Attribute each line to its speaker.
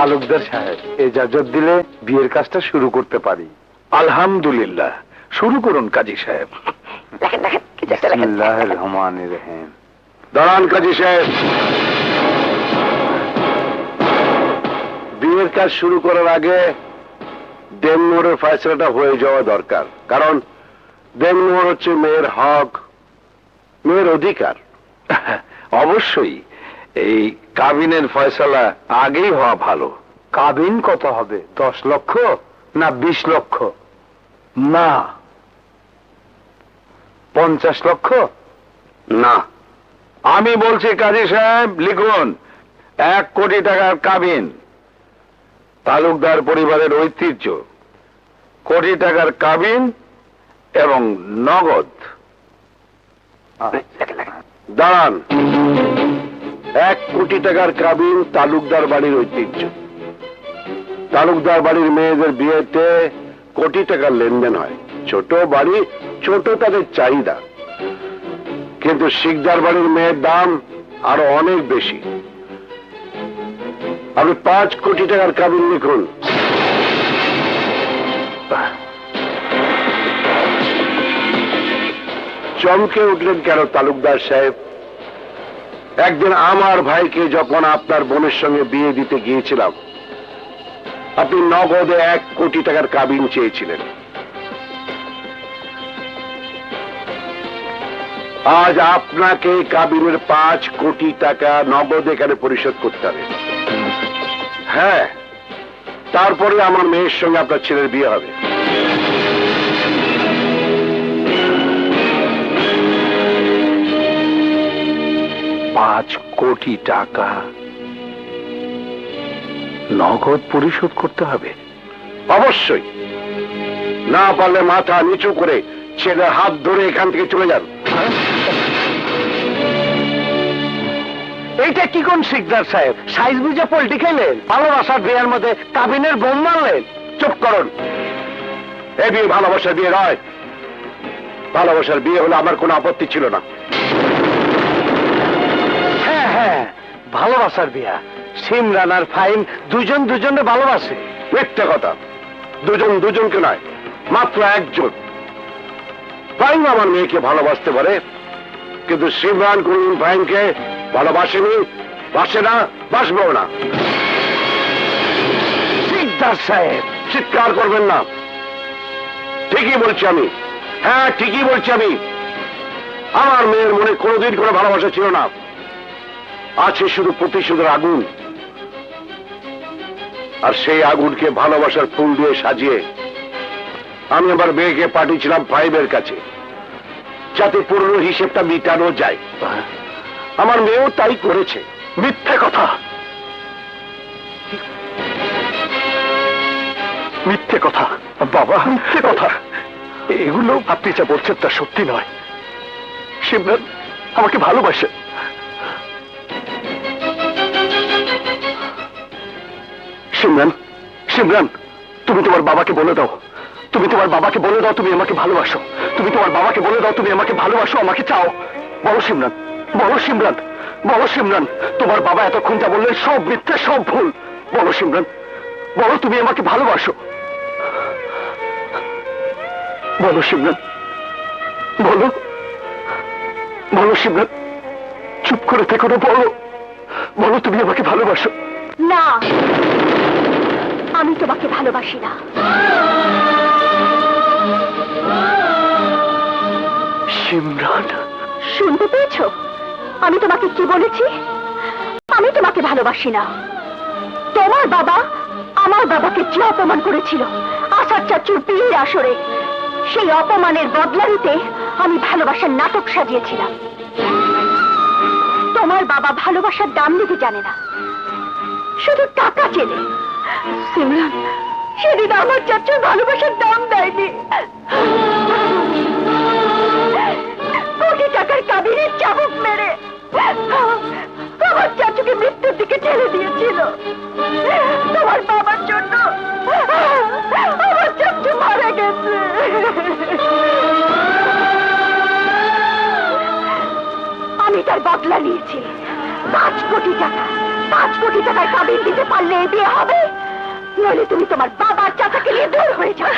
Speaker 1: তালুকদার সাহেব এজাজত দিলে বিয়ের কাজটা শুরু করতে পারি।
Speaker 2: আলহামদুলিল্লাহ। শুরু করুন কাজী সাহেব।
Speaker 1: রহিম।
Speaker 2: দাঁড়ান কাজী সাহেব।
Speaker 1: বিয়ের কাজ শুরু করার আগে দেনমোহরের ফয়সলাটা হয়ে যাওয়া দরকার। কারণ দেনমোহর হচ্ছে মেয়ের হক মেয়ের অধিকার।
Speaker 2: অবশ্যই। এই কাবিনের ফয়সালা আগেই হওয়া ভালো।
Speaker 1: কাবিন কত হবে? দশ লক্ষ না বিশ লক্ষ?
Speaker 2: না।
Speaker 1: পঞ্চাশ লক্ষ?
Speaker 2: না। আমি বলছি কাজী সাহেব লিখুন এক কোটি টাকার কাবিন। তালুকদার পরিবারের ঐতিহ্য। কোটি টাকার কাবিন এবং নগদ।
Speaker 1: দাঁড়ান। এক কোটি টাকার কাবিন তালুকদার বাড়ির ঐতিহ্য। তালুকদার বাড়ির মেয়েদের বিয়েতে কোটি টাকার লেনদেন হয়। ছোট বাড়ি, ছোট তাদের চাহিদা। কিন্তু শিকদার বাড়ির মেয়ের দাম আরও অনেক বেশি। আপনি পাঁচ কোটি টাকার কাবিন লিখুন। চমকে উঠলেন কেন তালুকদার সাহেব? একদিন আমার ভাইকে যখন আপনার বোনের সঙ্গে বিয়ে দিতে গিয়েছিলাম, আপনি নগদে এক কোটি টাকার কাবিন চেয়েছিলেন। আজ আপনাকে কাবিনের পাঁচ কোটি টাকা নগদ এখানে পরিশোধ করতে হবে। হ্যাঁ তারপরে আমার মেয়ের সঙ্গে আপনার ছেলের বিয়ে হবে।
Speaker 2: পাঁচ কোটি টাকা। নগদ পরিশোধ করতে হবে।
Speaker 1: অবশ্যই। না পারলে মাথা নিচু করে ছেলে হাত ধরে এখান থেকে চলে যান। এইটা কি কোন শিকদার সাহেব? সাইজ বুঝে পোল্টি খেলেন? ভালোবাসার বিয়ের মধ্যে কাবিনের বোম মারলেন? চুপ করুন। এই বিয়ে ভালোবাসার বিয়ে নয়। ভালোবাসার বিয়ে হলে আমার কোনো আপত্তি ছিল না। ভালোবাসার বিয়া। সিমরান আর ফাইম দুজন দুজনে ভালোবাসে। মিথ্যে কথা দুজন দুজনকে নয় মাত্র একজন। ফাইম আমার মেয়েকে ভালোবাসতে পারে কিন্তু সিমরান কোনদিন ফাইমকে ভালোবাসেনি বাসে না বাসবেও না। সিকদার সাহেব। চিৎকার করবেন না। ঠিকই বলছি আমি। হ্যাঁ ঠিকই বলছি আমি। আমার মেয়ের মনে কোনোদিন কোনো ভালোবাসা ছিল না। আছে শুধু প্রতিশোধের আগুন। আর সেই আগুনকে ভালোবাসার ফুল দিয়ে সাজিয়ে আমি আমার মেয়েকে পাঠিয়েছিলাম ফাইভের কাছে যাতে পুরনো হিসেবটা মিটানো যায়। আমার মেয়েও তাই করেছে মিথ্যে কথা। মিথ্যে কথা বাবা। মিথ্যে কথা। এগুলো আপনি যা বলছেন তা সত্যি নয়। শিবনাথ আমাকে ভালোবাসে সিমরান সিমরান তুমি তোমার বাবাকে বলে দাও। তুমি তোমার বাবাকে বলে দাও, তুমি আমাকে ভালোবাসো। তুমি তোমার বাবাকে বলে দাও, তুমি আমাকে ভালোবাসো, আমাকে চাও। বলো সিমরান বলো সিমরান বলো সিমরান তোমার বাবা এতক্ষণ যা বললেন সব মিথ্যে, সব ভুল। বলো সিমরান বলো তুমি আমাকে ভালোবাসো। বলো সিমরান বলো বলো সিমরান চুপ করে থেকো না, বলো বলো তুমি আমাকে ভালোবাসো।
Speaker 3: না। ভালোবাসি না।
Speaker 1: সিমরান।
Speaker 3: শুনতে পেয়েছ? আমি তোমাকে কি বলেছি? আমি তোমাকে ভালোবাসি না। তোমার বাবা আমার বাবাকে যে অপমান করেছিল আসার চাচুর বিয়ের আসরে সেই অপমানের বদলা নিতে আমি ভালোবাসার নাটক সাজিয়েছিলাম। তোমার বাবা ভালোবাসার দাম দিতে জানে না। শুধু টাকা চেনে। সিমরান সেদিন আমার চাচুর ভালোবাসার দাম দেয়নি। কোটি টাকার কাবিনের চাবুক মেরে আমার চাচুকে মৃত্যুর দিকে ঠেলে দিয়েছিল। তোমার বাবার জন্য আমার চাচু মারা গেছে। আমি তার বদলা নিয়েছি। পাঁচ কোটি টাকা, পাঁচ কোটি টাকার কাবিন দিতে পারলে এই বিয়ে হবে? নইলে তুমি তোমার বাবা চাচাকে নিয়ে দূর হয়ে যাও।